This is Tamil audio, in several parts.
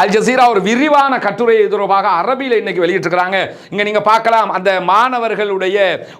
அல் ஜசீரா ஒரு விரிவான கட்டுரை தொடர்பாக அரபியில் இன்னைக்கு வெளியிட்டிருக்கிறாங்க. இங்கே நீங்கள் பார்க்கலாம். அந்த மாணவர்களுடைய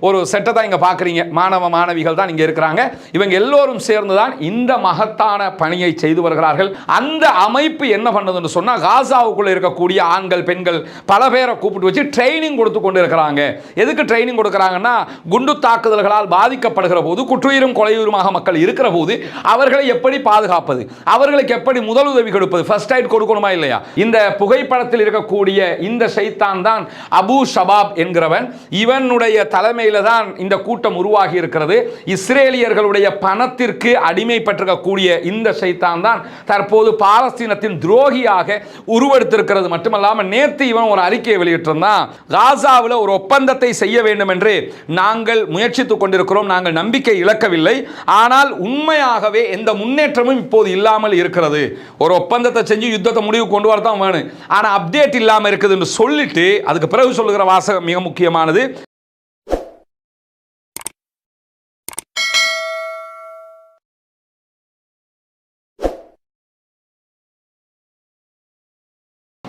ஒரு செட்டை தான் இங்கே பார்க்குறீங்க. மாணவ மாணவிகள் தான் இங்கே இருக்கிறாங்க. இவங்க எல்லோரும் சேர்ந்து தான் இந்த மகத்தான பணியை செய்து வருகிறார்கள். அந்த அமைப்பு என்ன பண்ணுதுன்னு சொன்னால் காசாவுக்குள்ளே இருக்கக்கூடிய ஆண்கள் பெண்கள் பல பேரை கூப்பிட்டு வச்சு ட்ரைனிங் கொடுத்து கொண்டு இருக்கிறாங்க எதுக்கு ட்ரைனிங் கொடுக்குறாங்கன்னா குண்டு தாக்குதல்களால் பாதிக்கப்படுகிற போது குற்றுயிரும் கொலையுருமாக மக்கள் இருக்கிற போது அவர்களை எப்படி பாதுகாப்பது? அவர்களுக்கு எப்படி முதலுதவி கொடுப்பது? ஃபர்ஸ்ட் எய்ட் கொடுக்கணுமா இல்லை இல்லையா? இந்த புகைப்படத்தில் இருக்கக்கூடிய இந்த சைத்தான் தான் அபு ஷபாப் என்கிறவன். இவனுடைய தலைமையில தான் இந்த கூட்டம் உருவாகி இருக்கிறது இஸ்ரேலியர்களுடைய பணத்திற்கு அடிமைப்பட்டிருக்கக்கூடிய இந்த சைத்தான் தான் தற்போது பாலஸ்தீனத்தின் துரோகியாக உருவெடுத்திருக்கிறது. மட்டுமல்லாமல் நேற்று இவன் ஒரு அறிக்கையை வெளியிட்டிருந்தான். காசாவில் ஒரு ஒப்பந்தத்தை செய்ய வேண்டும் என்று நாங்கள் முயற்சித்துக் கொண்டிருக்கிறோம். நாங்கள் நம்பிக்கை இழக்கவில்லை. ஆனால் உண்மையாகவே எந்த முன்னேற்றமும் இப்போது இல்லாமல் இருக்கிறது. ஒரு ஒப்பந்தத்தை செஞ்சு யுத்தத்தை முடிவு கொண்டு வரதான் வேணும். ஆனால் அப்டேட் இல்லாமல் இருக்குதுன்னு சொல்லிட்டு அதுக்கு பிறகு சொல்லுகிற வாசகம் மிக முக்கியமானது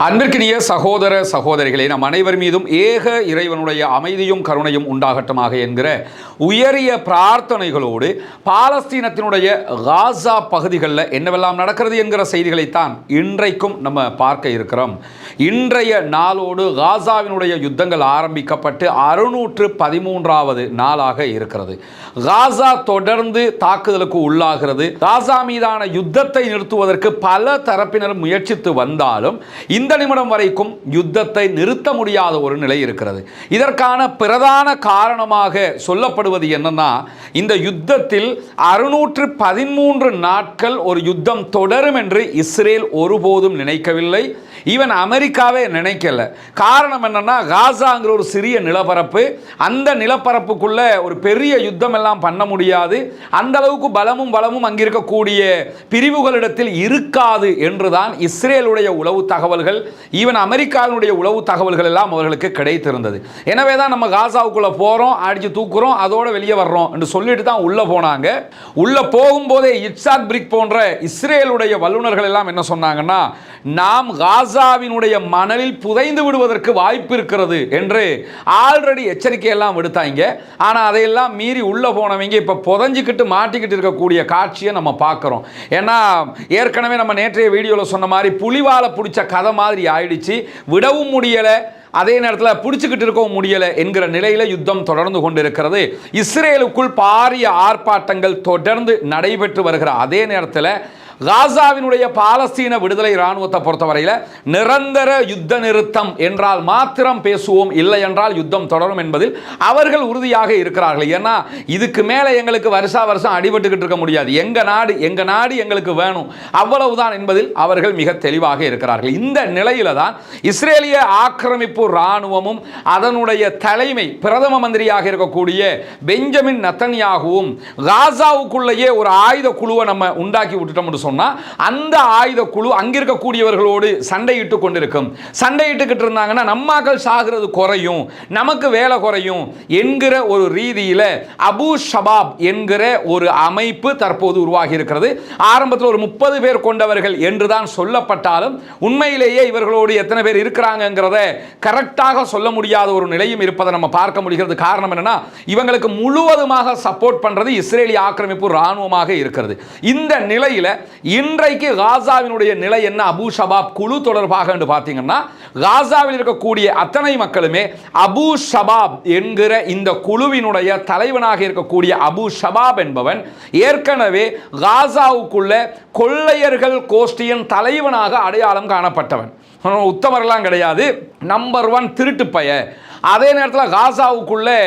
அன்பிற்கினிய சகோதர சகோதரிகளே நம் அனைவர் மீதும் ஏக இறைவனுடைய அமைதியும் கருணையும் உண்டாகட்டமாக என்கிற உயரிய பிரார்த்தனைகளோடு பாலஸ்தீனத்தினுடைய காசா பகுதிகளில் என்னவெல்லாம் நடக்கிறது என்கிற செய்திகளைத்தான் இன்றைக்கும் நம்ம பார்க்க இருக்கிறோம். இன்றைய நாளோடு காசாவினுடைய யுத்தங்கள் ஆரம்பிக்கப்பட்டு அறுநூற்று பதிமூன்றாவது நாளாக இருக்கிறது. காசா தொடர்ந்து தாக்குதலுக்கு உள்ளாகிறது. காசா மீதான யுத்தத்தை நிறுத்துவதற்கு பல தரப்பினரும் முயற்சித்து வந்தாலும் இந்த நிமிடம் வரைக்கும் யுத்தத்தை நிறுத்த முடியாத ஒரு நிலை இருக்கிறது. இதற்கான பிரதான காரணமாக சொல்லப்படுவது என்னன்னா இந்த யுத்தத்தில் அறுநூற்று பதிமூன்று நாட்கள் ஒரு யுத்தம் தொடரும் என்று இஸ்ரேல் ஒருபோதும் நினைக்கவில்லை. ஈவன் அமெரிக்காவே நினைக்கல. காரணம் என்னன்னா காசாங்கிற ஒரு சிறிய நிலப்பரப்பு அந்த நிலப்பரப்புக்குள்ள ஒரு பெரிய யுத்தம் எல்லாம் பண்ண முடியாது. அந்த அளவுக்கு பலமும் பலமும் அங்கிருக்கக்கூடிய பிரிவுகளிடத்தில் இருக்காது என்றுதான் இஸ்ரேலுடைய உளவு தகவல்கள் ஈவன் அமெரிக்காவினுடைய உளவு தகவல்கள் எல்லாம் அவர்களுக்கு கிடைத்திருந்தது. எனவே தான் நம்ம காசாவுக்குள்ளே போகிறோம் அடிச்சு தூக்குறோம் அதோட வெளியே வர்றோம் என்று சொல்லிட்டு தான் உள்ள போனாங்க. உள்ள போகும்போதே இட்சாக் பிரிக் போன்ற இஸ்ரேலுடைய வல்லுநர்கள் எல்லாம் என்ன சொன்னாங்கன்னா நாம் காசாவினுடைய மணலில் புதைந்து விடுவதற்கு வாய்ப்பு இருக்கிறது என்று ஆல்ரெடி எச்சரிக்கையெல்லாம் விடுத்தாங்க. ஆனால் அதையெல்லாம் மீறி உள்ளே போனவங்க இப்போ புதஞ்சிக்கிட்டு மாட்டிக்கிட்டு இருக்கக்கூடிய காட்சியை நம்ம பார்க்குறோம். ஏன்னா ஏற்கனவே நம்ம நேற்றைய வீடியோவில் சொன்ன மாதிரி புலிவாலை பிடிச்ச கதை மாதிரி ஆயிடுச்சு. விடவும் முடியலை. அதே நேரத்தில் பிடிச்சிக்கிட்டு இருக்கவும் முடியலை என்கிற நிலையில் யுத்தம் தொடர்ந்து கொண்டிருக்கிறது. இஸ்ரேலுக்குள் பாரிய ஆர்ப்பாட்டங்கள் தொடர்ந்து நடைபெற்று வருகிற அதே நேரத்தில் காசாவினுடைய பாலஸ்தீன விடுதலை இராணுவத்தை பொறுத்தவரையில் நிரந்தர யுத்த நிறுத்தம் என்றால் மாத்திரம் பேசுவோம் இல்லை என்றால் யுத்தம் தொடரும் என்பதில் அவர்கள் உறுதியாக இருக்கிறார்கள். ஏன்னா இதுக்கு மேலே எங்களுக்கு வருஷா வருஷம் அடிபட்டுக்கிட்டு இருக்க முடியாது. எங்கள் நாடு எங்கள் நாடு எங்களுக்கு வேணும். அவ்வளவுதான் என்பதில் அவர்கள் மிக தெளிவாக இருக்கிறார்கள். இந்த நிலையில தான் இஸ்ரேலிய ஆக்கிரமிப்பு இராணுவமும் அதனுடைய தலைமை பிரதம மந்திரியாக இருக்கக்கூடிய பெஞ்சமின் நத்தன்யாகவும் காசாவுக்குள்ளேயே ஒரு ஆயுத குழுவை நம்ம உண்டாக்கி விட்டுட்டோம்னு சொன்னால் அந்த ஆயுத குழு அங்கிருக்கக்கூடியவர்களோடு சண்டையிட்டு கொண்டிருக்கும். சண்டையிட்டுக்கிட்டு இருந்தாங்கன்னா நம்மாக்கள் சாகிறது குறையும் நமக்கு வேலை குறையும் என்கிற ஒரு ரீதியில் அபு ஷபாப் என்கிற ஒரு அமைப்பு தற்போது உருவாகி இருக்கிறது ஆரம்பத்தில் ஒரு முப்பது பேர் கொண்டவர்கள் என்று தான் சொல்லப்பட்டாலும் உண்மையிலேயே இவர்களோடு எத்தனை பேர் இருக்கிறாங்கங்கிறத கரெக்டாக சொல்ல முடியாத ஒரு நிலையும் இருப்பதை நம்ம பார்க்க முடிகிறது. காரணம் என்னன்னா இவங்களுக்கு முழுவதுமாக சப்போர்ட் பண்றது இஸ்ரேலிய ஆக்கிரமிப்பு இராணுவமாக இருக்கிறது. இந்த நிலையில் இன்றைக்கு காசாவினுடைய நிலை என்ன? அபு ஷபாப் குழு தொடர்பாக என்று பார்த்தீங்கன்னா காசாவில் இருக்கக்கூடிய அத்தனை மக்களுமே அபு ஷபாப் என்கிற இந்த குழுவினுடைய தலைவனாக இருக்கக்கூடிய அபு ஷபாப் என்பவன் ஏற்கனவே காசாவுக்குள்ள கொள்ளையர்கள் கோஷ்டியின் தலைவனாக அடையாளம் காணப்பட்டவன். உத்தமரெல்லாம் கிடையாது. நம்பர் ஒன் திருட்டு பய அதே நேரத்தில் காசாவுக்குள்ளே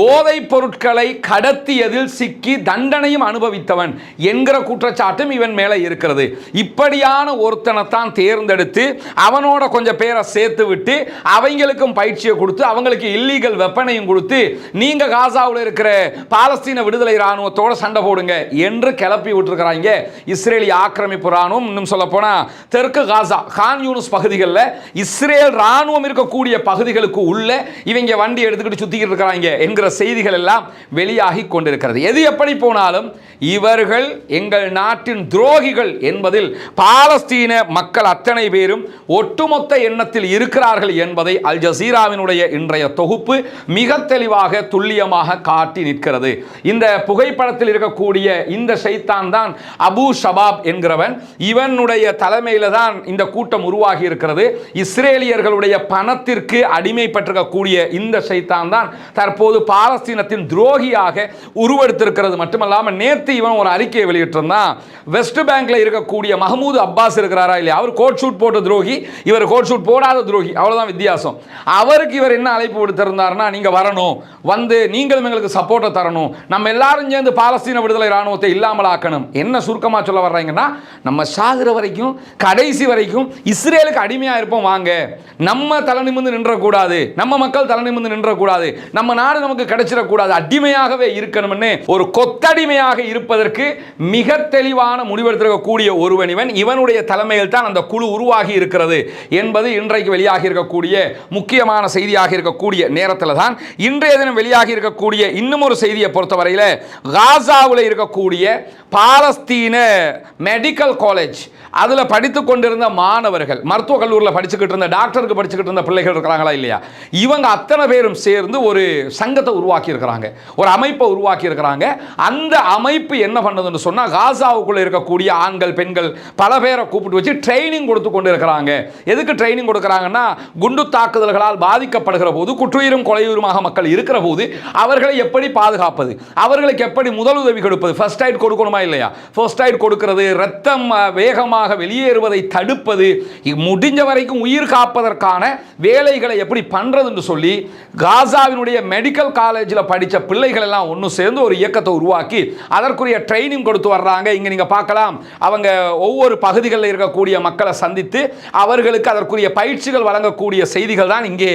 போதைப் பொருட்களை கடத்தியதில் சிக்கி தண்டனையும் அனுபவித்தவன் என்கிற குற்றச்சாட்டும் இவன் மேலே இருக்கிறது. இப்படியான ஒருத்தனைத்தான் தேர்ந்தெடுத்து அவனோட கொஞ்சம் பேரை சேர்த்து விட்டு அவங்களுக்கும் பயிற்சியை கொடுத்து அவங்களுக்கு இல்லீகல் வெப்பனையும் கொடுத்து நீங்கள் காசாவில் இருக்கிற பாலஸ்தீன விடுதலை இராணுவத்தோட சண்டை போடுங்க என்று கிளப்பி விட்டுருக்கிறாங்க. இஸ்ரேலி ஆக்கிரமிப்பு இராணுவம். இன்னும் சொல்ல போனால் தெற்கு காசா கான் யூனிஸ் பகுதிகளில் இஸ்ரேல் இராணுவம் இருக்கக்கூடிய பகுதிகளுக்கு உள்ள இவங்க வண்டி எடுத்துக்கிட்டு சுற்றிக்கிட்டு இருக்கிறாங்க என்கிற செய்திகள் எல்லாம் வெளியாகி கொண்டிருக்கிறது. எது எப்படி போனாலும் இவர்கள் எங்கள் நாட்டின் துரோகிகள் என்பதில் பாலஸ்தீன மக்கள் அத்தனை பேரும் ஒட்டுமொத்த எண்ணத்தில் இருக்கிறார்கள் என்பதை அல் ஜசீராவினுடைய இன்றைய தொகுப்பு மிக தெளிவாக துல்லியமாக காட்டி நிற்கிறது. இந்த புகைப்படத்தில் இருக்கக்கூடிய இந்த சைத்தான் தான் அபு ஷபாப் என்கிறவன். இவனுடைய தலைமையில் தான் இந்த கூட்டம் உருவாகி இருக்கிறது. இஸ்ரேலியர்களுடைய பணத்திற்கு அடிமைப்பட்டிருக்கக்கூடிய இந்த சைத்தான் தான் தற்போது பாலஸ்தீனத்தின் துரோகியாக உருவெடுத்திருக்கிறது. மட்டுமல்லாமல் நேற்று இவன் ஒரு அறிக்கையை வெளியிட்டிருந்தான். வெஸ்ட் பேங்க்ல இருக்கக்கூடிய மஹமூது அப்பாஸ் இருக்கிறாரா இல்லையா? அவர் கோட் ஷூட் போட்ட துரோகி இவர் கோட் ஷூட் போடாத துரோகி. அவ்வளோதான் வித்தியாசம். அவருக்கு இவர் என்ன அழைப்பு விடுத்திருந்தாருன்னா நீங்கள் வரணும். வந்து நீங்களும் எங்களுக்கு சப்போர்ட்டை தரணும். நம்ம எல்லாரும் சேர்ந்து பாலஸ்தீன விடுதலை ராணுவத்தை இல்லாமல் ஆக்கணும் என்ன சுருக்கமா சொல்ல வர்றாங்கன்னா நம்ம சாகுற வரைக்கும் கடைசி வரைக்கும் இஸ்ரேலுக்கு அடிமையா இருப்போம். வாங்க. நம்ம தலை நிமிர்ந்து நின்றக்கூடாது. நம்ம மக்கள் தலை நிமிர்ந்து நின்றக்கூடாது. நம்ம நாடு நமக்கு கிடைச்சிடக்கூடாது. அடிமையாகவே இருக்கணும்னு ஒரு கொத்தடிமையாக இருப்பதற்கு மிக தெளிவான முடிவெடுத்திருக்கக்கூடிய ஒருவன் இவன். இவனுடைய தலைமையில் தான் அந்த குழு உருவாகி இருக்கிறது என்பது இன்றைக்கு வெளியாகி இருக்கக்கூடிய முக்கியமான செய்தியாக இருக்கக்கூடிய நேரத்தில் தான். இன்றைய தினம் வெளியாகி இருக்கக்கூடிய இன்னும் ஒரு செய்தியை பொறுத்தவரையில் காசாவில் இருக்கக்கூடிய பாலஸ்தீன மெடிக்கல் காலேஜ் அதில் படித்து கொண்டிருந்த மாணவர்கள் மருத்துவக் கல்லூரியில் படிச்சுக்கிட்டு இருந்த டாக்டருக்கு படிச்சுக்கிட்டு இருந்த பிள்ளைகள் இருக்கிறாங்களா இல்லையா? இவங்க அத்தனை பேரும் சேர்ந்து ஒரு சங்கத்தை உருவாக்கி இருக்கிறாங்க ஒரு அமைப்பை உருவாக்கி இருக்கிறாங்க அந்த அமைப்பு என்ன பண்ணதுன்னு சொன்னால் காசாவுக்குள்ளே இருக்கக்கூடிய ஆண்கள் பெண்கள் பல பேரை கூப்பிட்டு வச்சு ட்ரைனிங் கொடுத்து கொண்டு இருக்கிறாங்க எதுக்கு ட்ரைனிங் கொடுக்குறாங்கன்னா குண்டு தாக்குதல்களால் பாதிக்கப்படுகிற போது குற்றுயிரும் கொலையுருமாக மக்கள் இருக்கிற போது அவர்களை எப்படி பாதுகாப்பது? அவர்களுக்கு எப்படி முதலுதவி கொடுப்பது? ஃபர்ஸ்ட் எய்ட் கொடுக்கணுமா இல்லையா? ஃபர்ஸ்ட் எய்ட் கொடுக்கிறது ரத்தம் வேகமாக வெளியேறுவதை தடுப்பது முடிஞ்ச வரைக்கும் உயிர் காப்பதற்கான வேலைகளை எப்படி பண்ணுறதுன்னு சொல்லி காசாவினுடைய மெடிக்கல் காலேஜில் படித்த பிள்ளைகள் எல்லாம் ஒன்று சேர்ந்து ஒரு இயக்கத்தை உருவாக்கி அதற்குரிய ட்ரைனிங் கொடுத்து வர்றாங்க. இங்கே நீங்கள் பார்க்கலாம். அவங்க ஒவ்வொரு பகுதிகளில் இருக்கக்கூடிய மக்களை சந்தித்து அவர்களுக்கு அதற்குரிய பயிற்சிகள் வழங்கக்கூடிய செய்திகள் தான் இங்கே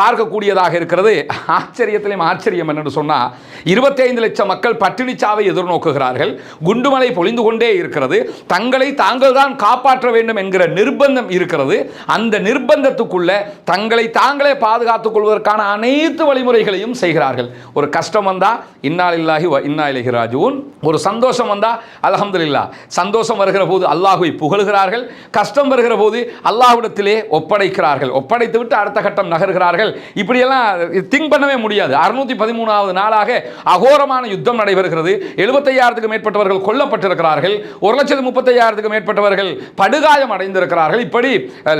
பார்க்கக்கூடியதாக இருக்கிறது. ஆச்சரியத்திலையும் ஆச்சரியம் என்னென்னு சொன்னால் இருபத்தைந்து லட்சம் மக்கள் பட்டினி சாவை எதிர்நோக்குகிறார்கள். குண்டுமலை பொழிந்து கொண்டே இருக்கிறது. தங்களை தாங்கள் தான் காப்பாற்ற வேண்டும் என்கிற நிர்பந்தம் இருக்கிறது. அந்த நிர்பந்தத்துக்குள்ள தங்களை தாங்களே பாதுகாத்து கொள்வதற்கான அனைத்து வழிமுறைகளையும் செய்கிறார்கள். ஒரு கஷ்டம் வந்தால் இன்னாலில்லாஹி இன்னா இலகி ராஜுவன் ஒரு சந்தோஷம் வந்தால் அல்ஹம்துலில்லாஹ். சந்தோஷம் வருகிற போது அல்லாஹுவை புகழ்கிறார்கள். கஷ்டம் வருகிற போது அல்லாஹ்விடத்திலே ஒப்படைக்கிறார்கள். ஒப்படைத்து விட்டு அடுத்த கட்டம் நகர்கிறார்கள். இப்படியெல்லாம் திங்க் பண்ணவே முடியாது. அறுநூத்தி பதிமூணாவது நாளாக அகோரமான யுத்தம் நடைபெறுகிறது. எழுபத்தையாயிரத்துக்கு மேற்பட்டவர்கள் கொல்லப்பட்டிருக்கிறார்கள். ஒரு லட்சத்து முப்பத்தையாயிரத்துக்கு மேற்பட்டவர்கள் படுகாயம் அடைந்திருக்கிறார்கள். இப்படி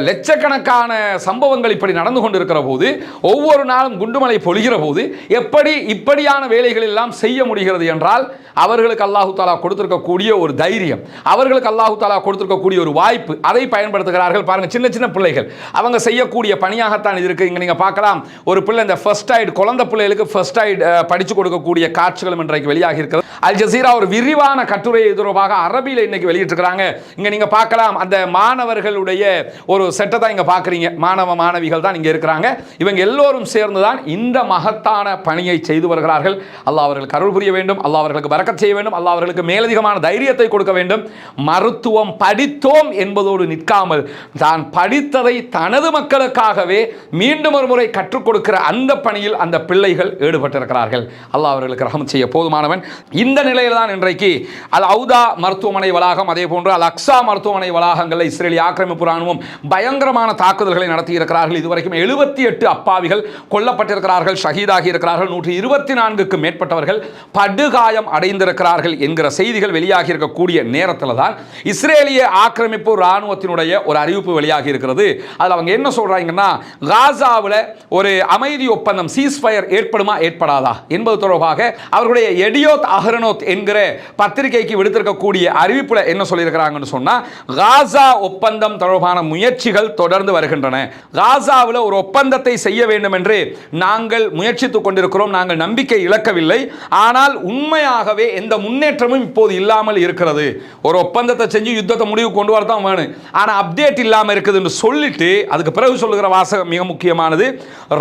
லட்சக்கணக்கான சம்பவங்கள் இப்படி நடந்து கொண்டிருக்கிற போது ஒவ்வொரு நாளும் குண்டுமலை பொழிகிற போது எப்படி இப்படியான வேலைகள் எல்லாம் செய்ய முடிகிறது என்றால் அவர்களுக்கு அல்லாஹு தாலா கொடுத்திருக்கக்கூடிய ஒரு தைரியம் அவர்களுக்கு அல்லாஹு தாலா கொடுத்திருக்கக்கூடிய ஒரு வாய்ப்பு அதை பயன்படுத்துகிறார்கள். பாருங்க சின்ன சின்ன பிள்ளைகள் அவங்க செய்யக்கூடிய பணியாகத்தான் இது இருக்கு. இங்க நீங்க பார்க்கலாம் ஒரு பிள்ளை இந்த ஃபர்ஸ்ட் ஐட் குழந்தை பிள்ளைகளுக்கு ஃபர்ஸ்ட் ஐட் படிச்சு கொடுக்கக்கூடிய காட்சிகளும் இன்றைக்கு வெளியாகி இருக்கிறது. அல் ஜசீரா ஒரு விரிவான கட்டுரை தொடர்பாக அரபியில் இன்னைக்கு வெளியிட்டிருக்கிறாங்க. இங்க நீங்க பார்க்கலாம் அந்த மாணவர்களுடைய ஒரு செட்டை தான் இங்க பார்க்குறீங்க. மாணவ மாணவிகள் தான் இங்க இருக்கிறாங்க. இவங்க எல்லோரும் சேர்ந்து தான் இந்த மகத்தான பணியை செய்து வருகிறார்கள். அல்லாஹ் அவர்களுக்கு அருள் புரிய வேண்டும் அல்லாஹ் அவர்களுக்கு பரக்கத் செய்ய வேண்டும் அல்லாஹ் அவர்களுக்கு மேலதிகமான தைரியத்தை கொடுக்க வேண்டும். மருத்துவம் படித்தோம் என்பதோடு நிற்காமல் தான் படித்ததை தனது மக்களுக்காகவே மீண்டும் ஒரு முறை கற்றுக் கொடுக்கிற அந்த பணியில் அந்த பிள்ளைகள் ஈடுபட்டிருக்கிறார்கள். அல்லாஹ் அவர்களுக்கு ரகம் செய்ய போதுமானவன். இந்த நிலையில் தான் இன்றைக்கு அல் அவுதா மருத்துவமனை வளாகம் அதே போன்று அல் அக்ஸா மருத்துவமனை வளாகங்களில் இஸ்ரேலிய ஆக்கிரமிப்பு ராணுவம் பயங்கரமான தாக்குதல்களை நடத்தியிருக்கிறார்கள். இதுவரைக்கும் எழுபத்தி எட்டு அப்பாவிகள் கொல்லப்பட்டிருக்கிறார்கள் ஷஹீதாகி இருக்கிறார்கள். நூற்றி இருபத்தி நான்குக்கு மேற்பட்டவர்கள் படுகாயம் அடைந்திருக்கிறார்கள் என்கிற செய்திகள் வெளியாகி இருக்கக்கூடிய நேரத்தில் தான் இஸ்ரேலிய ஆக்கிரமிப்பு இராணுவத்தினுடைய ஒரு அறிவிப்பு வெளியாகி இருக்கிறது. அதில் அவங்க என்ன சொல்கிறாங்கன்னா காசாவில் ஒரு அமைதி ஒப்பந்தம் சீஸ்ஃபயர் ஏற்படுமா ஏற்படாதா என்பது தொடர்பாக அவர்களுடைய எடியோத் அஹரனோத் என்கிற பத்திரிகைக்கு விடுத்திருக்கக்கூடிய அறிவிப்புல என்ன சொல்லியிருக்கிறாங்கன்னு சொன்னா காசா ஒப்பந்தம் தொடர்பான முயற்சிகள் தொடர்ந்து வருகின்றன. காசாவில் ஒரு ஒப்பந்தத்தை செய்ய வேண்டும் என்று நாங்கள் முயற்சித்துக் கொண்டிருக்கிறோம். நாங்கள் நம்பிக்கை இழக்கவில்லை. ஆனால் உண்மையாகவே எந்த முன்னேற்றமும் இப்போது இல்லாமல் இருக்கிறது. ஒரு ஒப்பந்தத்தை செஞ்சு யுத்தத்தை முடிவு கொண்டு வரதான் வேணும். ஆனால் அப்டேட் இல்லாமல் இருக்குதுன்னு சொல்லிட்டு அதுக்கு பிறகு சொல்லுகிற வாசகம் மிக முக்கியமானது.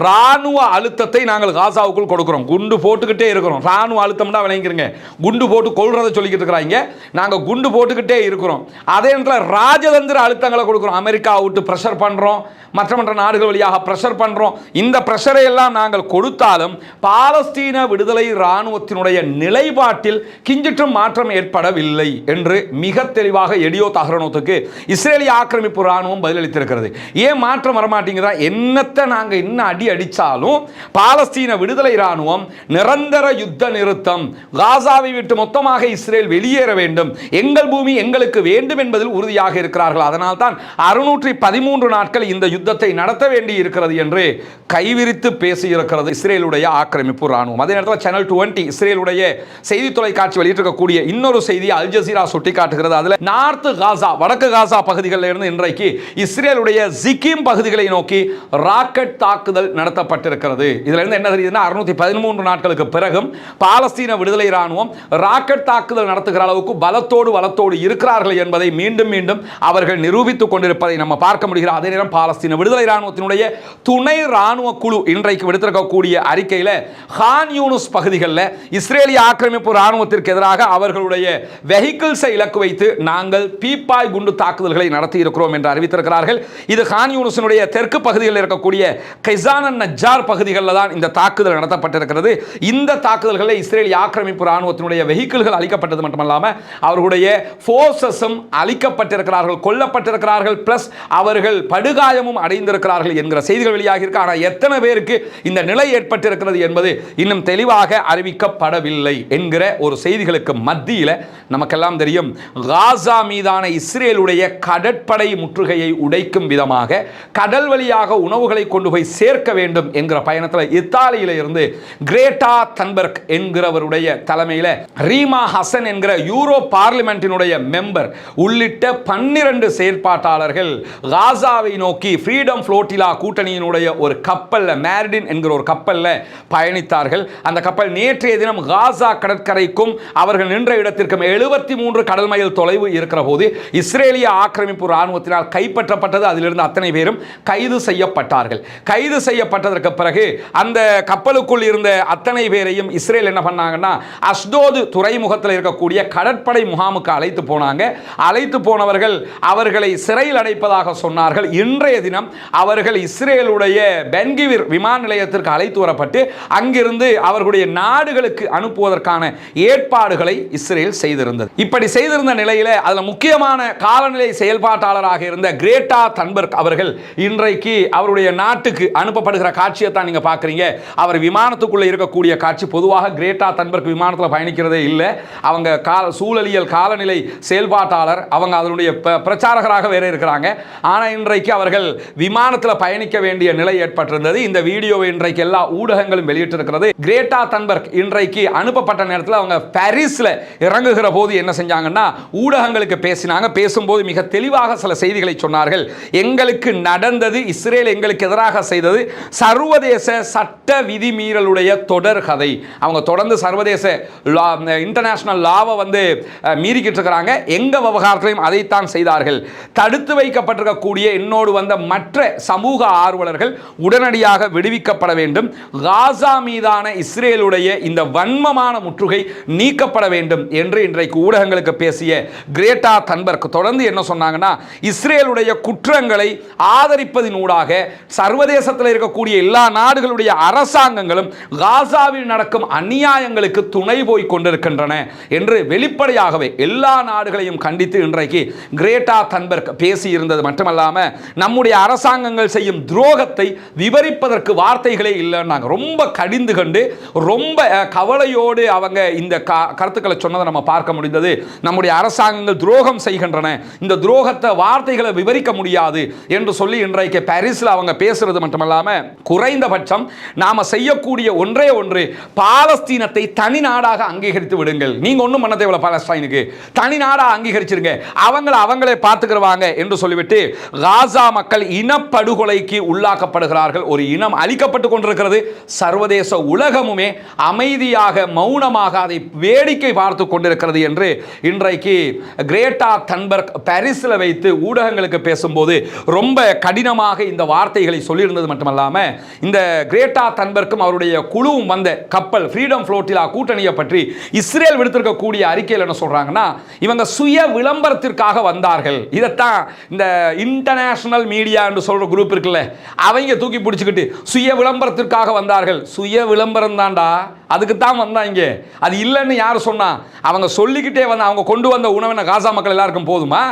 ராணுவ அழுத்தத்தை நாங்கள் காசாவுக்குள் கொடுக்கிறோம். குண்டு போட்டுக்கிட்டே இருக்கிறோம். ராணுவ அழுத்தம்னா விளங்கிக்கிறங்க குண்டு போட்டு கொள்றதை சொல்லிக்கிட்டு இருக்கிறாங்க. நாங்கள் குண்டு போட்டுக்கிட்டே இருக்கிறோம். அதே நேரத்தில் ராஜதந்திர அழுத்தங்களை கொடுக்குறோம். அமெரிக்கா விட்டு ப்ரெஷர் பண்ணுறோம் மற்ற மற்ற நாடுகள் வழியாக ப்ரெஷர் பண்ணுறோம் இந்த பிரஷரை எல்லாம் நாங்கள் கொடுத்தாலும் பாலஸ்தீன விடுதலை இராணுவத்தினுடைய நிலைப்பாட்டில் கிஞ்சிற்றும் மாற்றம் ஏற்படவில்லை என்று மிக தெளிவாக எடியோ தகரணத்துக்கு இஸ்ரேலிய ஆக்கிரமிப்பு இராணுவம் பதிலளித்திருக்கிறது. ஏன் மாற்றம் வரமாட்டேங்கிறா என்னத்தை நாங்கள் இன்னும் அடி அடித்தாலும் பாலஸ்தீன விடுதலை இராணுவம் நிரந்தர யுத்த நிறுத்தம் காசாவை விட்டு மொத்தமாக இஸ்ரேல் வெளியேற வேண்டும் எங்கள் பூமி எங்களுக்கு வேண்டும் என்பதில் உறுதியாக இருக்கிறார்கள். அதனால் தான் அறுநூற்றி பதிமூன்று நாட்கள் இந்த யுத்தத்தை நடத்த வேண்டி இருக்கிறது என்று கைவிரித்து பேசியிருக்கிறது இஸ்ரேலுடைய ஆக்கிரமிப்பு ராணுவம் அதே நேரத்தில் சேனல் டுவெண்ட்டி இஸ்ரேலுடைய செய்தி தொலைக்காட்சி வெளியிட்டிருக்கக்கூடிய இன்னொரு செய்தி அல் ஜசீரா சுட்டிக்காட்டுகிறது. அதில் நார்த் காசா வடக்கு காசா பகுதிகளில் இருந்து இன்றைக்கு இஸ்ரேலுடைய ஜிக்கிம் பகுதிகளை நோக்கி ராக்கெட் தாக்குதல் நடத்தப்பட்டிருக்கிறது. இதுல இருந்து என்ன தெரியுதுன்னா அறுநூத்தி பதிமூன்று நாட்களுக்கு பிறகும் பாலஸ்தீன விடுதலை ராணுவம் ராக்கெட் தாக்குதல் நடத்துகிற அளவுக்கு பலத்தோடு வளத்தோடு இருக்கிறார்கள் என்பதை மீண்டும் மீண்டும் அவர்கள் நிரூபித்துக் கொண்டிருப்பதை நம்ம பார்க்க முடிகிறது. அதே நேரம் பாலஸ்தீன விடுதலை ராணுவத்தினுடைய துணை ராணுவ குழு இன்றைக்கு விடுத்திருக்கக்கூடிய அறிக்கையில் ஹான் யூனுஸ் பகுதிகளில் இஸ்ரேலிய ஆக்கிரமிப்பு ராணுவத்திற்கு எதிராக அவர்களுடைய வெஹிக்கிள்ஸை இலக்கு வைத்து நாங்கள் பீப்பாய் குண்டு தாக்குதல்களை நடத்தி இருக்கிறோம் என்று அறிவித்திருக்கிறார்கள். இது ஹான் யூனுஸினுடைய தெற்கு பகுதிகளில் இருக்கக்கூடிய கைசானன் நஜார் பகுதிகளில் தான் இந்த தாக்குதல் நடத்தப்பட்டிருக்கிறது. இந்த தாக்குதல்களை இஸ்ரேலிய ஆக்கிரமிப்பு ராணுவத்தினுடைய வெஹிக்கிள்கள் அளிக்கப்பட்டது மட்டுமல்லாமல் அவர்களுடைய ஃபோர்ஸஸும் அளிக்கப்பட்டிருக்கிறார்கள் கொல்லப்பட்டிருக்கிறார்கள் பிளஸ் அவர்கள் படுகாயமும் அடைந்திருக்கிறார்கள் என்கிற செய்திகள் வெளியாகியிருக்கு. ஆனால் எத்தனை பேருக்கு இந்த நிலை ஏற்பட்டிருக்கிறது என்பது இன்னும் தெளிவாக அறிவிக்கப்படவில்லை என்கிற ஒரு செய்திகளுக்கு மத்தியில் நமக்கெல்லாம் தெரியும். காசா மீதான இஸ்ரேலுடைய கடற்படை முற்றுகையை உடைக்கும் விதமாக கடல் வழியாக உணவுகளை கொண்டு போய் சேர்க்க வேண்டும் என்கிற பயணத்தில் இத்தாலியில இருந்து கிரேட்டா தன்பர்க் என்கிறவருடைய தலைமையில் ரீமா ஹசன் என்கிற யூரோ பார்லிமெண்டினுடைய மெம்பர் உள்ளிட்ட பன்னிரண்டு செயற்பாட்டாளர்கள் காசாவை நோக்கி ஃப்ரீடம் ஃப்ளோட்டிலா கூட்டணியினுடைய ஒரு கப்பலில் மேரிடின் என்கிற ஒரு கப்பலில் பயணித்தார்கள். அந்த கப்பல் நேற்றைய தினம் காசா கடற்கரைக்கும் அவர்கள் நின்ற இடத்திற்கும் எழுபத்தி மூன்று கடல் மைல் தொலைவு இருக்கிற போது இஸ்ரேலிய ஆக்கிரமிப்பு இராணுவத்தினால் கைப்பற்றப்பட்டது. அதிலிருந்து அத்தனை பேரும் கைது செய்யப்பட்டார்கள். கைது செய்யப்பட்டதற்கு பிறகு அந்த கப்பலுக்குள் இருந்த அத்தனை பேரையும் இஸ்ரேல் என்ன பண்ணாங்கன்னா அஸ்தோது துறைமுகத்தில் இருக்கக்கூடிய கடற்படை முகாமுக்கு அழைத்து போனாங்க. அழைத்து போனவர்கள் அவர்களை சிறையில் அடைப்பதாக சொன்னார்கள். இன்றைய தினம் அவர்கள் இஸ்ரேலுடைய பென்கிவிர் விமான நிலையத்திற்கு அழைத்து வரப்பட்டு அங்கிருந்து அவர்களுடைய நாடுகளுக்கு அனுப்புவதற்கான ஏற்பாடுகளை இஸ்ரேல் செய்திருந்தது. இப்படி செய்திருந்த நிலையில் அதில் முக்கியமான காலநிலை செயல்பாட்டாளராக இருந்த கிரேட்டா தன்பர்க் அவர்கள் இன்றைக்கு அவருடைய நாட்டுக்கு அனுப்பப்படுகிற காட்சியை தான் நீங்கள் பார்க்குறீங்க அவர் விமானத்துக்குள்ளே இருக்கக்கூடிய காட்சி பொதுவாக கிரேட்டா தன்பர்க் விமானத்தில் பயணிக்கிறதே இல்லை. அவங்க கால சூழலியல் காலநிலை செயல்பாட்டாளர் அவங்க அதனுடைய ப- பிரச்சாரகராக வேற இருக்கிறாங்க. ஆனால் இன்றைக்கு அவர்கள் விமானத்தில் பயணிக்க வேண்டிய நிலை வெளியிடப்பட்டிருந்தது இந்த வீடியோவை இன்றைக்கு எல்லா ஊடகங்களும் வெளியிட்டிருக்கிறது. கிரேட்டா தன்பர்க் இன்றைக்கு அனுப்பப்பட்ட நேரத்தில் அவங்க பாரிஸில் இறங்குகிற போது என்ன செஞ்சாங்கன்னா ஊடகங்களுக்கு பேசினாங்க. பேசும்போது மிக தெளிவாக சில செய்திகளை சொன்னார்கள். எங்களுக்கு நடந்தது இஸ்ரேல் எங்களுக்கு எதிராக செய்தது சர்வதேச சட்ட விதிமீறலுடைய தொடர் கதை. அவங்க தொடர்ந்து சர்வதேச இன்டர்நேஷனல் லாவை வந்து மீறிக்கிட்டு இருக்கிறாங்க எங்க விவகாரத்திலையும் அதைத்தான் செய்தார்கள். தடுத்து வைக்கப்பட்டிருக்கக்கூடிய என்னோடு வந்த மற்ற சமூக ஆர்வலர்கள் உடன் உடனடியாக விடுவிக்கப்பட வேண்டும். காசா மீதான இஸ்ரேலுடைய இந்த வன்மமான முற்றுகை நீக்கப்பட வேண்டும் என்று இன்றைக்கு ஊடகங்களுக்கு பேசிய கிரேட்டா தன்பர்க் தொடர்ந்து என்ன சொன்னாங்கன்னா இஸ்ரேலுடைய குற்றங்களை ஆதரிப்பதினூடாக சர்வதேசத்தில் இருக்கக்கூடிய எல்லா நாடுகளுடைய அரசாங்கங்களும் காசாவில் நடக்கும் அநியாயங்களுக்கு துணை போய் கொண்டிருக்கின்றன என்று வெளிப்படையாகவே எல்லா நாடுகளையும் கண்டித்து இன்றைக்கு கிரேட்டா தன்பர்க் பேசியிருந்தது. மட்டுமல்லாமல் நம்முடைய அரசாங்கங்கள் செய்யும் துரோகத்தை விவரிப்பதற்கு வார்த்தைகளே இல்லைன்னாங்க. ரொம்ப கடிந்து கண்டு ரொம்ப கவலையோடு அவங்க இந்த க- கருத்துக்களை சொன்னதை நம்ம பார்க்க முடிந்தது. நம்முடைய அரசாங்கங்கள் துரோகம் செய்கின்றன. இந்த துரோகத்தை வார்த்தைகளை விவரிக்க முடியாது என்று சொல்லி இன்றைக்கு பாரிஸில் அவங்க பேசுறது மட்டுமல்லாமல் குறைந்தபட்சம் நாம செய்யக்கூடிய ஒன்றே ஒன்று பாலஸ்தீனத்தை தனி நாடாக அங்கீகரித்து விடுங்கள். நீங்க ஒன்றும் பண்ண தேவையில்ல பாலஸ்தீனுக்கு. தனி நாடாக அங்கீகரிச்சிருங்க. அவங்கள அவங்களே பார்த்துக்கிறவாங்க என்று சொல்லிவிட்டு காசா மக்கள் இனப்படுகொலைக்கு உள்ளாக்கப்படுகிறார்கள். ஒரு இனம் அழிக்கப்பட்டு கொண்டிருக்கிறது. சர்வதேச உலகமுமே அமைதியாக மௌனமாக அதை வேடிக்கை பார்த்து கொண்டிருக்கிறது என்று இன்றைக்கு கிரேட்டா தன்பர்க் பாரிஸில் வைத்து ஊடகங்களுக்கு பேசும்போது ரொம்ப கடினமாக இந்த வார்த்தைகளை சொல்லியிருந்தது மட்டுமல்லாமல் இந்த கிரேட்டா தன்பர்க்கும் அவருடைய குழுவும் வந்த கப்பல் ஃப்ரீடம் ஃப்ளோட்டிலா கூட்டணியை பற்றி இஸ்ரேல் விடுத்திருக்கக்கூடிய அறிக்கையில் என்ன சொல்கிறாங்கன்னா இவங்க சுய விளம்பரத்திற்காக வந்தார்கள். இதைத்தான் இந்த இன்டர்நேஷனல் மீடியா என்று சொல்ற குரூப் இருக்குல்ல அவங்க தூக்கி பிடிச்சிக்கிட்டு சுய விளம்பரத்திற்காக வந்தார்கள். சுய விளம்பரம் தான்டா. அதுக்கு தான் வந்தாங்க அது இல்லைன்னு யார் சொன்னா அவங்க சொல்லிக்கிட்டே வந்தா அவங்க கொண்டு வந்த உணவின காசா மக்கள் எல்லாருக்கும் போதுமா?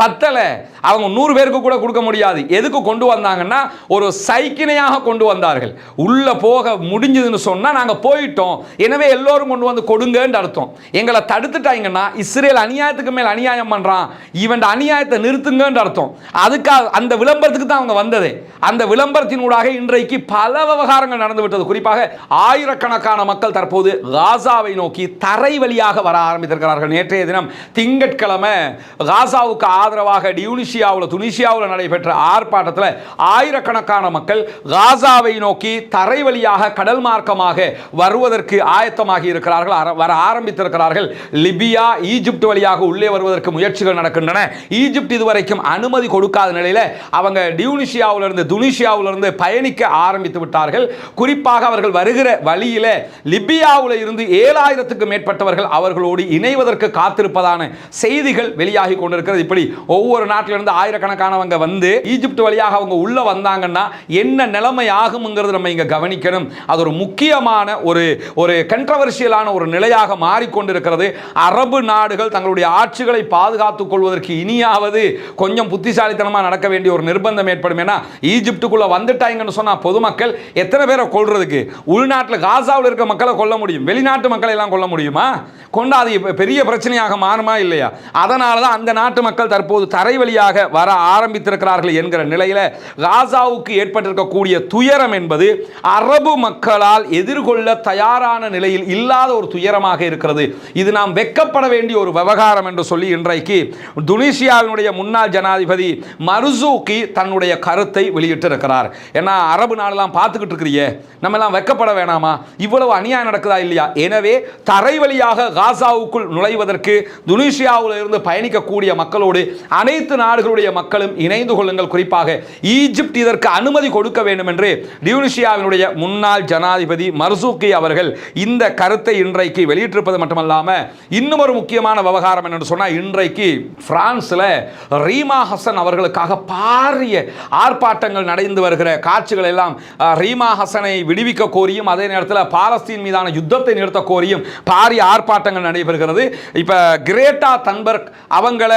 பத்தலை. அவங்க நூறு பேருக்கு கூட கொடுக்க முடியாது. எதுக்கு கொண்டு வந்தாங்கன்னா ஒரு சைக்கிணையாக கொண்டு வந்தார்கள். உள்ளே போக முடிஞ்சதுன்னு சொன்னால் நாங்கள் போயிட்டோம். எனவே எல்லோரும் கொண்டு வந்து கொடுங்கன்னு அர்த்தம். எங்களை தடுத்துட்டாங்கன்னா இஸ்ரேல் அநியாயத்துக்கு மேல் அநியாயம் பண்ணுறான் இவன் அநியாயத்தை நிறுத்துங்கன்ற அர்த்தம். அதுக்காக அந்த விளம்பரத்துக்கு தான் அவங்க வந்தது. அந்த விளம்பரத்தினூடாக இன்றைக்கு பல விவகாரங்கள் நடந்து விட்டது. குறிப்பாக ஆயிரக்கணக்கான மக்கள் தற்போது காசாவை நோக்கி தரை வழியாக வர ஆரம்பித்திருக்கிறார்கள். நேற்றைய தினம் திங்கட்கிழமை காசாவுக்கு ஆதரவாக டியூனிஷியாவில் துனிஷியாவில் நடைபெற்ற ஆர்ப்பாட்டத்தில் ஆயிரக்கணக்கான மக்கள் காசாவை நோக்கி தரை வழியாக கடல் மார்க்கமாக வருவதற்கு ஆயத்தமாகி இருக்கிறார்கள் வர ஆரம்பித்திருக்கிறார்கள். லிபியா ஈஜிப்ட் வழியாக உள்ளே வருவதற்கு முயற்சிகள் நடக்கின்றன. ஈஜிப்ட் இதுவரைக்கும் அனுமதி கொடுக்காத நிலையில் அவங்க டியூனிஷியாவிலிருந்து துனிஷியாவிலிருந்து பயணிக்க ஆரம்பித்து விட்டார்கள். குறிப்பாக அவர்கள் வருகிற வழியில் லிபியாவில் இருந்து ஏழாயிரத்துக்கு மேற்பட்டவர்கள் அவர்களோடு இணைவதற்கு காத்திருப்பதான செய்திகள் வெளியாகி கொண்டிருக்கிறது. இப்படி ஒவ்வொரு நாட்டிலிருந்து ஆயிரக்கணக்கானவங்க வந்து ஈஜிப்ட் வழியாக அவங்க உள்ள வந்தாங்கன்னா என்ன நிலைமை ஆகும்ங்கிறது நம்ம இங்க கவனிக்கணும். அது ஒரு முக்கியமான ஒரு ஒரு கண்ட்ரவர்ஷியலான ஒரு நிலையாக மாறிக்கொண்டிருக்கிறது. அரபு நாடுகள் தங்களுடைய ஆட்சிகளை பாதுகாத்துக் கொள்வதற்கு இனியாவது கொஞ்சம் புத்திசாலித்தனமாக நடக்க வேண்டிய ஒரு நிர்பந்தம் ஏற்படும். ஏன்னா ஈஜிப்டுக்குள்ள வந்துட்டாங்கன்னு சொன்னா பொதுமக்கள் எத்தனை பேரை கொள்றதுக்கு உள்நாட்டில் காசாவில் இருக்க மக்களை கொல்ல முடியும். வெளிநாட்டு மக்களை எல்லாம் கொல்ல முடியுமா? கொண்டு அது பெரிய பிரச்சனையாக மாறுமா இல்லையா? அதனால தான் அந்த நாட்டு மக்கள் தற்போது தரை வழியாக வர ஆரம்பித்திருக்கிறார்கள் என்கிற நிலையில காசாவுக்கு ஏற்பட்டிருக்கக்கூடிய துயரம் என்பது அரபு மக்களால் எதிர்கொள்ள தயாரான நிலையில் இல்லாத ஒரு துயரமாக இருக்கிறது. இது நாம் வெக்கப்பட வேண்டிய ஒரு விவகாரம் என்று சொல்லி இன்றைக்கு துனிசியாவினுடைய முன்னாள் ஜனாதிபதி மருசூக்கி தன்னுடைய கருத்தை வெளியிட்டிருக்கிறார். ஏன்னா அரபு நாளெல்லாம் பார்த்துக்கிட்டு இருக்கிறியே நம்ம எல்லாம் வெக்கப்பட வேணாமா? இவ்வளவு அநியாயம் நடக்குதா இல்லையா? எனவே தரை வழியாக காசாவுக்குள் நுழைவதற்கு துனிசியாவில் இருந்து பயணிக்கக்கூடிய மக்களோடு அனைத்து நாடுகளுடைய மக்களும் இணைந்து கொள்ளுங்கள். குறிப்பாக ஈஜிப்ட் இதற்கு அனுமதி கொடுக்க வேண்டும் என்று டியூனிஷியாவினுடைய முன்னாள் ஜனாதிபதி மர்சூக்கி அவர்கள் இந்த கருத்தை இன்றைக்கு வெளியிட்டிருப்பது மட்டுமல்லாமல் இன்னும் ஒரு முக்கியமான விவகாரம் என்னன்னு சொன்னா இன்றைக்கு பிரான்ஸில் ரீமா ஹசன் அவர்களுக்காக பாரிய ஆர்ப்பாட்டங்கள் நடந்து வருகிற காட்சிகள் எல்லாம் ரீமா ஹசனை விடுவிக்க கோரியும் அதே நேரத்தில் பாலஸ்தீன் மீதான யுத்தத்தை நிறுத்த கோரியும் பாரிய ஆர்ப்பாட்டங்கள் நடைபெறுகிறது. இப்போ கிரேட்டா தன்பர்க் அவங்கள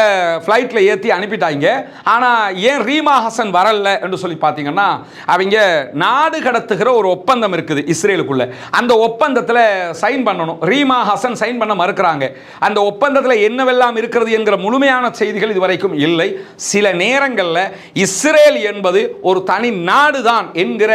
ஃப்ளைட்டில் ஏற்றி அனுப்பிட்டாங்க. ஆனால் ஏன் ரீமா ஹசன் வரல என்று சொல்லி பார்த்தீங்கன்னா அவங்க நாடு கடத்துகிற ஒரு ஒப்பந்தம் இருக்குது இஸ்ரேலுக்குள்ள. அந்த ஒப்பந்தத்தில் சைன் பண்ணணும். ரீமா ஹசன் சைன் பண்ண மறுக்கிறாங்க. அந்த ஒப்பந்தத்தில் என்னவெல்லாம் இருக்கிறது என்கிற முழுமையான செய்திகள் இதுவரைக்கும் இல்லை. சில நேரங்களில் இஸ்ரேல் என்பது ஒரு தனி நாடு தான் என்கிற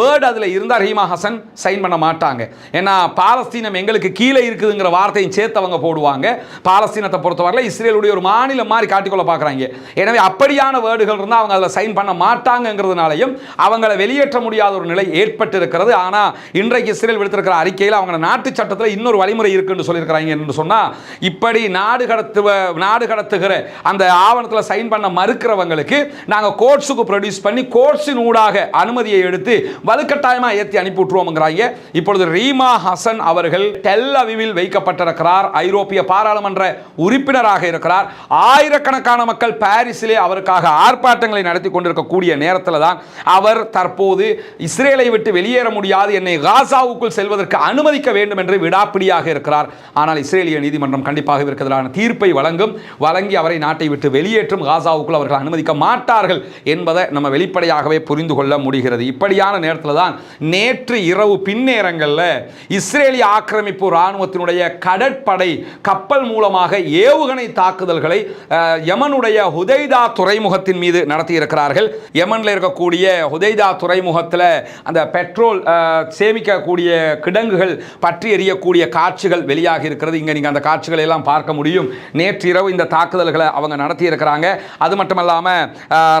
வேர்டு அதில் இருந்தால் ரீமா ஹசன் சைன் பண்ண மாட்டாங்க. ஏன்னா பாலஸ்தீனம் எங்களுக்கு கீழே இருக்குதுங்கிற வார்த்தையும் சேர்த்து அவங்க போடுவாங்க. பாலஸ்தீனத்தை பொறுத்தவரையில் இஸ்ரேலுடைய ஒரு மாநிலம் மாதிரி காட்டிக்கொள்ள பார்க்குறாங்க. எனவே அப்படியான வேர்டுகள் இருந்தால் அவங்க அதில் சைன் பண்ண மாட்டாங்கங்கிறதுனாலையும் அவங்கள வெளியேற்ற முடியாத ஒரு நிலை ஏற்பட்டிருக்கிறது. ஆனால் இன்றைக்கு இஸ்ரேல் விடுத்திருக்கிற அறிக்கையில் அவங்க நாட்டு சட்டத்தில் இன்னொரு வழிமுறை இருக்குன்னு சொல்லியிருக்கிறாங்க என்று சொன்னால் இப்படி நாடு கடத்துவ நாடு கடத்துகிற அந்த ஆவணத்தில் சைன் பண்ண மறுக்கிறவங்களுக்கு நாங்கள் கோர்ட்ஸுக்கு ப்ரொடியூஸ் பண்ணி கோர்ட்ஸின் ஊடாக அனுமதியை எடுத்து வலுக்கட்டாயமாக ஏற்றி அனுப்பி விட்டுருவோம்ங்கிறாங்க. இப்பொழுது ரீமா ஹசன் அவர்கள் டெல் அவிவில் வைக்கப்பட்டிருக்கிறார். ஐரோப்பிய பாராளுமன்ற உறுப்பினராக இருக்கிறார். ஆயிரக்கணக்கான லட்சக்கணக்கான மக்கள் பாரிஸிலே அவருக்காக ஆர்ப்பாட்டங்களை நடத்தி கொண்டிருக்கக்கூடிய நேரத்தில் தான் அவர் தற்போது இஸ்ரேலை விட்டு வெளியேற முடியாது என்னை காசாவுக்குள் செல்வதற்கு அனுமதிக்க வேண்டும் என்று விடாப்பிடியாக இருக்கிறார். ஆனால் இஸ்ரேலிய நீதிமன்றம் கண்டிப்பாக இதற்கு எதிரான தீர்ப்பை வழங்கும் வழங்கி அவரை நாட்டை விட்டு வெளியேற்றும் காசாவுக்குள் அவர்கள் அனுமதிக்க மாட்டார்கள் என்பதை நம்ம வெளிப்படையாகவே புரிந்து கொள்ள முடிகிறது. இப்படியான நேரத்தில் தான் நேற்று இரவு பின்னேரங்களில் இஸ்ரேலிய ஆக்கிரமிப்பு இராணுவத்தினுடைய கடற்படை கப்பல் மூலமாக ஏவுகணை தாக்குதல்களை யமனுடைய ஹுதைதா துறைமுகத்தின் மீது நடத்தியிருக்கிறார்கள். யமனில் இருக்கக்கூடிய ஹுதைதா துறைமுகத்தில் அந்த பெட்ரோல் சேமிக்கக்கூடிய கிடங்குகள் பற்றி எறியக்கூடிய காட்சிகள் வெளியாகி இருக்கிறது. இங்கே நீங்கள் அந்த காட்சிகளை எல்லாம் பார்க்க முடியும். நேற்று இரவு இந்த தாக்குதல்களை அவங்க நடத்தியிருக்கிறாங்க. அது மட்டும் இல்லாமல்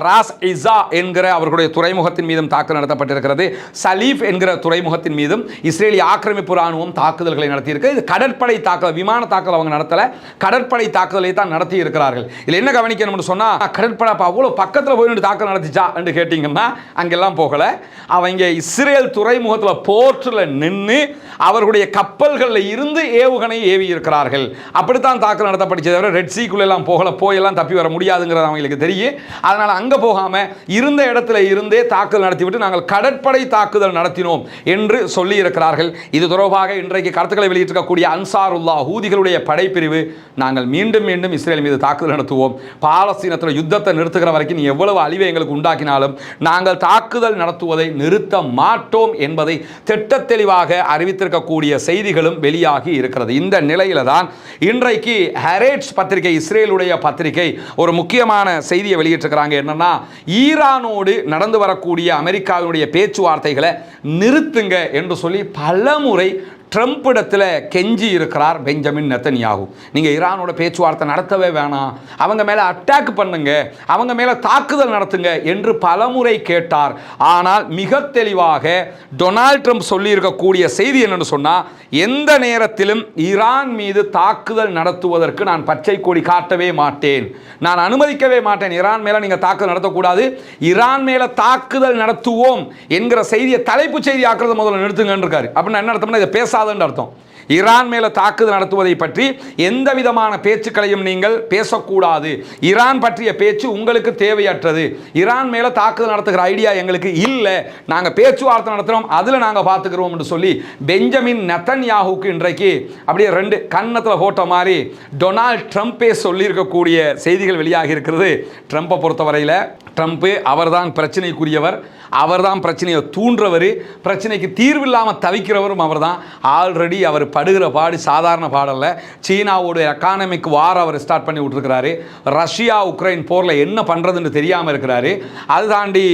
ராஸ் இசா என்கிற அவர்களுடைய துறைமுகத்தின் மீதும் தாக்குதல் நடத்தப்பட்டிருக்கிறது. சலீஃப் என்கிற துறைமுகத்தின் மீதும் இஸ்ரேலிய ஆக்கிரமிப்பு ராணுவம் தாக்குதல்களை நடத்தியிருக்கு. இது கடற்படை தாக்குதல் விமான தாக்குதல் அவங்க நடத்தல. கடற்படை தாக்குதலை தான் நடத்தி இருக்கிறார்கள் இதில் என்ன கவனிக்கணும்னு சொன்னால் கடற்படை அவ்வளோ பக்கத்தில் போய் நின்று தாக்கல் நடத்திச்சா? என்று கேட்டிங்கன்னா அங்கெல்லாம் போகலை. அவங்க இஸ்ரேல் துறைமுகத்தில் போர்ட்டில் நின்று அவர்களுடைய கப்பல்களில் இருந்து ஏவுகணை ஏவி இருக்கிறார்கள். அப்படித்தான் தாக்கல் நடத்தப்பட்டுச்சே தவிர ரெட் சீக்குள்ளெல்லாம் போகல. போயெல்லாம் தப்பி வர முடியாதுங்கிறது அவங்களுக்கு தெரியும். அதனால் அங்கே போகாமல் இருந்த இடத்துல இருந்தே தாக்குதல் நடத்திவிட்டு நாங்கள் கடற்படை தாக்குதல் நடத்தினோம் என்று சொல்லி இருக்கிறார்கள். இது தொடர்பாக இன்றைக்கு கருத்துக்களை வெளியிட்டிருக்கக்கூடிய அன்சாருல்லா ஹூதிகளுடைய படைப்பிரிவு. நாங்கள் மீண்டும் மீண்டும் இஸ்ரேல் மீது தாக்குதல் நடத்துவோம். பாலஸ்தீனத்தில் யுத்தத்தை நிறுத்துகிற வரைக்கும் நீ எவ்வளவு அழிவை எங்களுக்கு உண்டாக்கினாலும் நாங்கள் தாக்குதல் நடத்துவதை நிறுத்த மாட்டோம் என்பதை திட்ட தெளிவாக அறிவித்திருக்கக்கூடிய செய்திகளும் வெளியாகி இருக்கிறது. இந்த நிலையில தான் இன்றைக்கு ஹெரேட்ஸ் பத்திரிகை இஸ்ரேலுடைய பத்திரிகை ஒரு முக்கியமான செய்தியை வெளியிட்டிருக்கிறாங்க. என்னன்னா ஈரானோடு நடந்து வரக்கூடிய அமெரிக்காவினுடைய பேச்சுவார்த்தைகளை நிறுத்துங்க என்று சொல்லி பலமுறை ட்ரம்ப் இடத்துல கெஞ்சி இருக்கிறார் பெஞ்சமின் நெத்தனியாகு. நீங்கள் ஈரானோட பேச்சுவார்த்தை நடத்தவே வேணாம். அவங்க மேலே அட்டாக் பண்ணுங்க. அவங்க மேலே தாக்குதல் நடத்துங்க என்று பலமுறை கேட்டார். ஆனால் மிக தெளிவாக டொனால்ட் ட்ரம்ப் சொல்லியிருக்கக்கூடிய செய்தி என்னென்னு சொன்னால் எந்த நேரத்திலும் ஈரான் மீது தாக்குதல் நடத்துவதற்கு நான் பச்சை கொடி காட்டவே மாட்டேன். நான் அனுமதிக்கவே மாட்டேன். ஈரான் மேலே நீங்கள் தாக்குதல் நடத்தக்கூடாது. ஈரான் மேலே தாக்குதல் நடத்துவோம் என்கிற செய்தியை தலைப்பு செய்தி ஆக்குறது முதல்ல நிறுத்துங்கன்னு இருக்காரு அப்படின்னு என்ன அர்த்தம்னா இதை பேசாதுன்னு அர்த்தம். ஈரான் மேல தாக்குதல் நடத்துவதை பற்றி எந்த விதமான பேச்சுக்களையும் நீங்கள் பேசக்கூடாது. ஈரான் பற்றிய பேச்சு உங்களுக்கு தேவையற்றது. ஈரான் மேல தாக்குதல் நடத்துகிற ஐடியா எங்களுக்கு இல்லை. நாங்கள் பேச்சுவார்த்தை நடத்துகிறோம் அதில் நாங்கள் பார்த்துக்கிறோம் சொல்லி பெஞ்சமின் நெத்தன்யாஹுக்கு இன்றைக்கு அப்படியே ரெண்டு கன்னத்தில் போட்ட மாதிரி டொனால்ட் ட்ரம்ப்பே சொல்லியிருக்கக்கூடிய செய்திகள் வெளியாகி இருக்கிறது. ட்ரம்ப்பை பொறுத்தவரையில் ட்ரம்ப்பு அவர்தான் பிரச்சனைக்குரியவர் அவர்தான் பிரச்சனையை தூண்டுறவர் பிரச்சனைக்கு தீர்வில்லாமல் தவிக்கிறவரும் அவர்தான். ஆல்ரெடி அவர் படுகிற பாடு சாதாரண பாடல்ல. சீனாவோட எக்கானமிக் வார் அவர் ஸ்டார்ட் பண்ணி விட்டுருக்கிறாரு. ரஷ்யா உக்ரைன் போரில் என்ன பண்ணுறதுன்னு தெரியாமல் இருக்கிறாரு. அது தாண்டி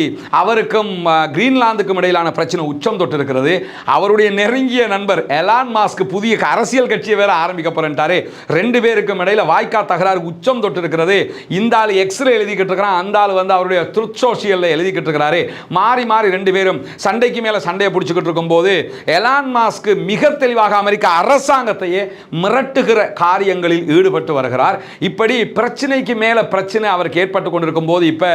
அவருக்கும் கிரீன்லாந்துக்கும் இடையிலான பிரச்சனை உச்சம் தொட்டு இருக்கிறது அவருடைய நெருங்கிய நண்பர் எலான் மாஸ்க் புதிய அரசியல் கட்சியை வேற ஆரம்பிக்க போறேன்ட்டாரு. ரெண்டு பேருக்கும் இடையில வாய்க்கா தகராறு உச்சம் தொட்டு இருக்கிறது இந்த ஆள் எக்ஸ்ரே எழுதிக்கிட்டு இருக்கிறான். அந்த ஆள் வந்து அவருடைய த்ருத் சோசியலில் எழுதிக்கிட்டு இருக்கிறாரு. மாறி மாறி ரெண்டு பேரும் சண்டைக்கு மேலே சண்டையை பிடிச்சிக்கிட்டு இருக்கும்போது எலான் மாஸ்க் மிக தெளிவாக அமெரிக்கா அரசாங்கத்தையே மிரட்டுகிற காரியங்களில் ஈடுபட்டு வருகிறார். இப்படி பிரச்சனைக்கு மேலே பிரச்சனை அவருக்கு ஏற்பட்டு கொண்டிருக்கும் போது இப்போ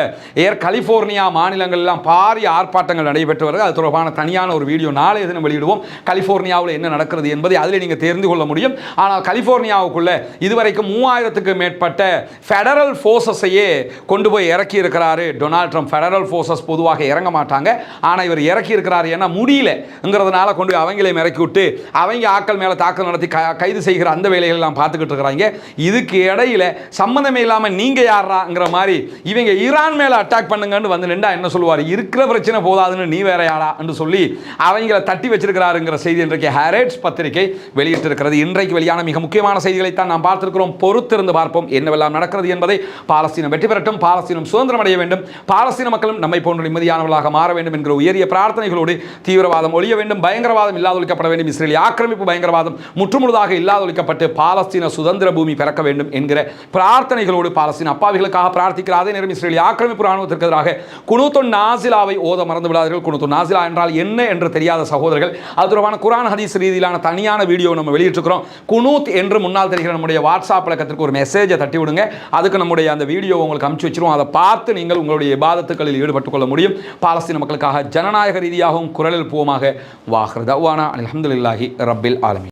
ஏர் கலிஃபோர்னியா மாநிலங்கள்லாம் பாரிய ஆர்ப்பாட்டங்கள் நடைபெற்று வருது. அது தொடர்பான தனியான ஒரு வீடியோ நாளை தினம் வெளியிடுவோம். கலிஃபோர்னியாவில் என்ன நடக்கிறது என்பதை அதில் நீங்கள் தெரிந்து கொள்ள முடியும். ஆனால் கலிஃபோர்னியாவுக்குள்ள இதுவரைக்கும் மூவாயிரத்துக்கு மேற்பட்ட ஃபெடரல் ஃபோர்ஸஸையே கொண்டு போய் இறக்கி இருக்கிறாரு டொனால்ட் ட்ரம்ப் ஃபெடரல் ஃபோர்ஸஸ் பொதுவாக இறங்க மாட்டாங்க. ஆனால் இவர் இறக்கி இருக்கிறாரு ஏன்னா முடியலங்கிறதுனால கொண்டு போய் அவங்களையும் இறக்கி விட்டு அவங்க ஆக்கள் மேலே மேலே தாக்கல் நடத்தி க- கைது செய்கிற அந்த வேலைகள் எல்லாம் பார்த்துக்கிட்டு இருக்கிறாங்க. இதுக்கு இடையில சம்மந்தமே இல்லாமல் நீங்கள் யாராங்கிற மாதிரி இவங்க ஈரான் மேலே அட்டாக் பண்ணுங்கன்னு வந்து நின்றா என்ன சொல்லுவார்? இருக்கிற பிரச்சனை போதாதுன்னு நீ வேற யாரா? என்று சொல்லி அவங்கள தட்டி வச்சிருக்கிறாருங்கிற செய்தி இன்றைக்கு ஹேரேட்ஸ் பத்திரிகை வெளியிட்டிருக்கிறது. இன்றைக்கு வெளியான மிக முக்கியமான செய்திகளை தான் நாம் பார்த்திருக்கிறோம். பொறுத்திருந்து பார்ப்போம். என்னவெல்லாம் நடக்கிறது என்பதை பாலஸ்தீனம் வெற்றி பெறட்டும். பாலஸ்தீனம் சுதந்திரம் அடைய வேண்டும். பாலஸ்தீன மக்களும் நம்மை போன்ற நிம்மதியானவர்களாக மாற வேண்டும் என்கிற உயரிய பிரார்த்தனைகளோடு தீவிரவாதம் ஒழிய வேண்டும். பயங்கரவாதம் இல்லாதொழிக்கப்பட வேண்டும். இஸ்ரேலிய ஆக்கிரமிப்பு பயங்கரவாதம் முற்றுமுழுதாக இல்லாதொழிக்கப்பட்டு பாலஸ்தீன சுதந்திர பூமி பிறக்க வேண்டும் என்கிற பிரார்த்தனைகளோடு பாலஸ்தீன அப்பாவிகளுக்காக பிரார்த்திக்கிற அதே நேரம் இஸ்ரேலிய ஆக்கிரமிப்பு ராணுவத்திற்கு எதிராக குனுத்தொன் நாசிலாவை ஓத மறந்து விடாதீர்கள். குனூத்துன் நாசிலா என்றால் என்ன என்று தெரியாத சகோதரர்கள். அது தொடர்பான குரான் ஹதீஸ் ரீதியிலான தனியான வீடியோ நம்ம வெளியிட்டிருக்கிறோம். குனூத் என்று முன்னால் தெரிகிற நம்முடைய வாட்ஸ்அப் பழக்கத்திற்கு ஒரு மெசேஜை தட்டி விடுங்க. அதுக்கு நம்முடைய அந்த வீடியோ உங்களுக்கு அனுப்பிச்சு வச்சிருவோம். அதை பார்த்து நீங்கள் உங்களுடைய இபாதத்துக்களில் ஈடுபட்டுக் கொள்ள முடியும். பாலஸ்தீன மக்களுக்காக ஜனநாயக ரீதியாகவும் குரலில் போமாக வாஹ்ரதவானா அலமதுல்லாஹி ரப்பில் ஆலமி